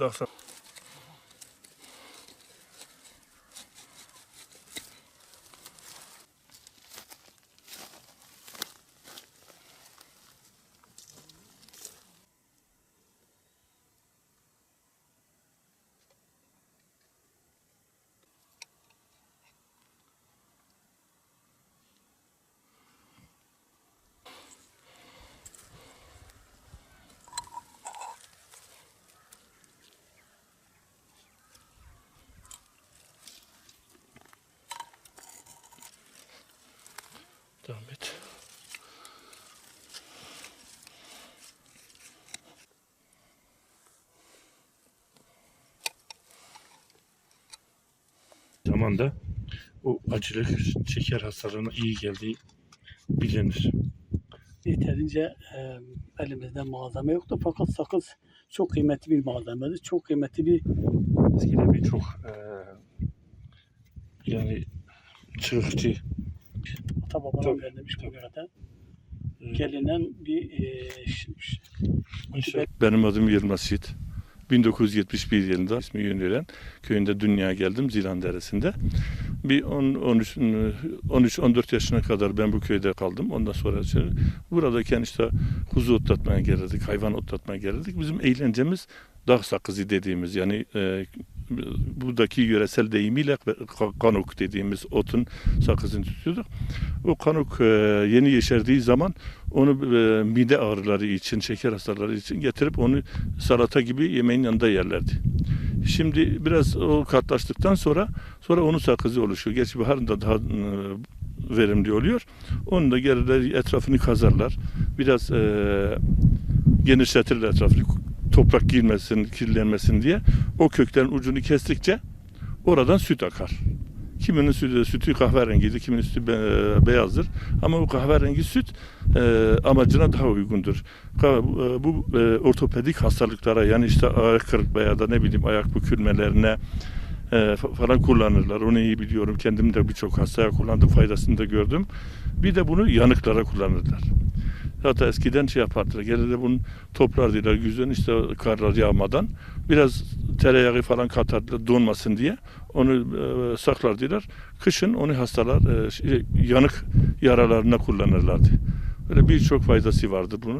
удастся. Devam et. zamanda o acılık şeker hastalığına iyi geldiği bilinir. Yeterince e, elimizde malzeme yoktu fakat sakız çok kıymetli bir malzemedir. Çok kıymetli bir Eskiden birçok eee yani çığlıkçı ata babadan Tabii, bu eee, Gelinen bir e, ş- ş- Benim adım Yılmaz Yiğit. 1971 yılında ismi Yönüren köyünde dünyaya geldim Zilan Deresi'nde. Bir 10 13 13 14 yaşına kadar ben bu köyde kaldım. Ondan sonra işte buradayken işte kuzu otlatmaya gelirdik, hayvan otlatmaya gelirdik. Bizim eğlencemiz dağ sakızı dediğimiz yani e, buradaki yöresel deyimiyle ka- kanuk dediğimiz otun sakızını tutuyorduk. O kanuk e, yeni yeşerdiği zaman onu e, mide ağrıları için, şeker hastaları için getirip onu salata gibi yemeğin yanında yerlerdi. Şimdi biraz o katlaştıktan sonra sonra onun sakızı oluşuyor. Gerçi baharında daha e, verimli oluyor. Onu da geride etrafını kazarlar. Biraz e, genişletirler etrafını toprak girmesin, kirlenmesin diye. O köklerin ucunu kestikçe oradan süt akar. Kiminin sütü, sütü kahverengidir, kiminin sütü be- beyazdır. Ama bu kahverengi süt e, amacına daha uygundur. E, Bu e, ortopedik hastalıklara yani işte ayak kırıklığı ya da ne bileyim ayak bükülmelerine e, fa- falan kullanırlar. Onu iyi biliyorum. Kendim de birçok hastaya kullandım. Faydasını da gördüm. Bir de bunu yanıklara kullanırlar. Hatta eskiden şey yapardılar. Gelirler bunu toplardılar güzün işte karlar yağmadan. Biraz tereyağı falan katardılar donmasın diye. Onu e, saklardılar. Kışın onu hastalar e, şey, yanık yaralarına kullanırlardı. Böyle birçok faydası vardı bunun.